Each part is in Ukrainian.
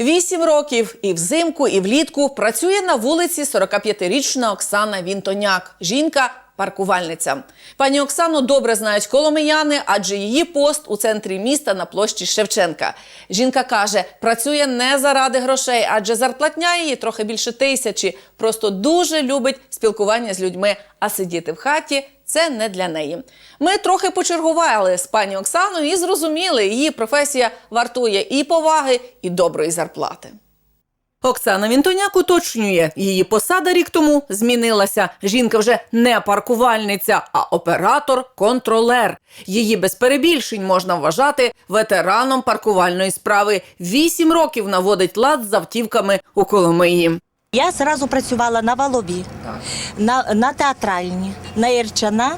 Вісім років і взимку, і влітку працює на вулиці 45-річна Оксана Вінтоняк. Жінка паркувальниця. Пані Оксану добре знають коломияни, адже її пост у центрі міста на площі Шевченка. Жінка каже, працює не заради грошей, адже зарплатня її трохи більше тисячі. Просто дуже любить спілкування з людьми, а сидіти в хаті. Це не для неї. Ми трохи почергували з пані Оксаною і зрозуміли, її професія вартує і поваги, і доброї зарплати. Оксана Вінтоняк уточнює, її посада рік тому змінилася. Жінка вже не паркувальниця, а оператор-контролер. Її без перебільшень можна вважати ветераном паркувальної справи. Вісім років наводить лад з автівками у Коломиї. Я зразу працювала на Валові, на, на театральні, на Ірчана,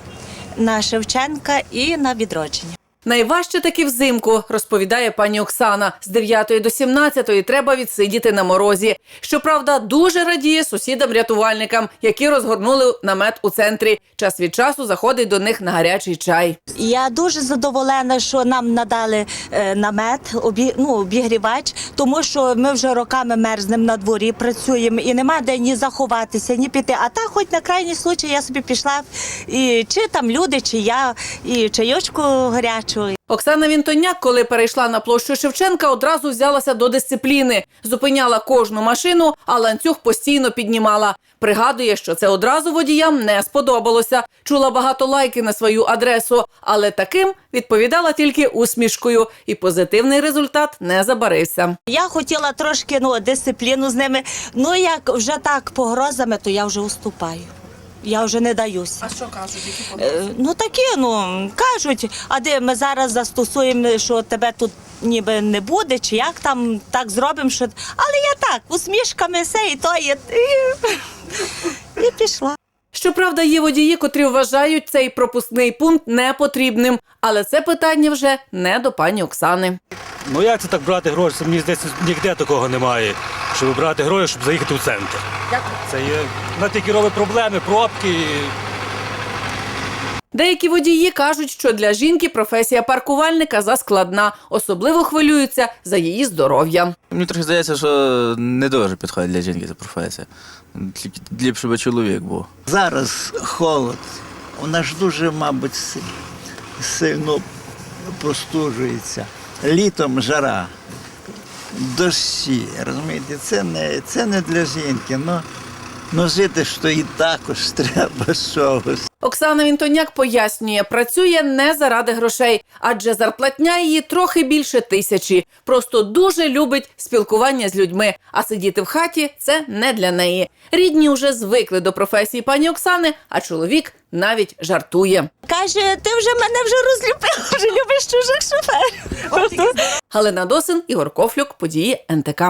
на Шевченка і на відродження. Найважче таки взимку, розповідає пані Оксана. З 9 до 17 треба відсидіти на морозі. Щоправда, дуже радіє сусідам-рятувальникам, які розгорнули намет у центрі. Час від часу заходить до них на гарячий чай. Я дуже задоволена, що нам надали е, намет, обі, ну, обігрівач, тому що ми вже роками мерзнемо на дворі, працюємо і нема де ні заховатися, ні піти. А так, хоч на крайній случай, я собі пішла, і чи там люди, чи я, і чайочку гарячу. Оксана Вінтоняк, коли перейшла на площу Шевченка, одразу взялася до дисципліни, зупиняла кожну машину, а ланцюг постійно піднімала. Пригадує, що це одразу водіям не сподобалося. Чула багато лайки на свою адресу, але таким відповідала тільки усмішкою, і позитивний результат не забарився. Я хотіла трошки ну, дисципліну з ними. Ну як вже так погрозами, то я вже уступаю. Я вже не даюся. А що кажуть? Які Е, Ну такі, ну кажуть, а де ми зараз застосуємо, що тебе тут ніби не буде, чи як там так зробимо, що але я так, усмішками все і то є. І, і пішла. Щоправда, є водії, котрі вважають цей пропускний пункт непотрібним, але це питання вже не до пані Оксани. Ну як це так брати гроші? Мені здається, ніде такого немає, щоб брати гроші, щоб заїхати в центр. Це є на тільки робить проблеми, пробки. Деякі водії кажуть, що для жінки професія паркувальника заскладна, особливо хвилюються за її здоров'я. Мені трохи здається, що не дуже підходить для жінки ця професія. Тільки ліпше би чоловік був. Зараз холод. Вона ж дуже, мабуть, сильно простужується. Літом жара, дощі. Розумієте, це не, це не для жінки. але ну жити що і також треба щось. Оксана Вінтоняк пояснює, працює не заради грошей, адже зарплатня її трохи більше тисячі. Просто дуже любить спілкування з людьми, а сидіти в хаті це не для неї. Рідні вже звикли до професії пані Оксани, а чоловік навіть жартує. Каже, ти вже мене вже розлюбив, вже любиш чужих шоферів. Галина Досин, Ігор Кофлюк, події НТК.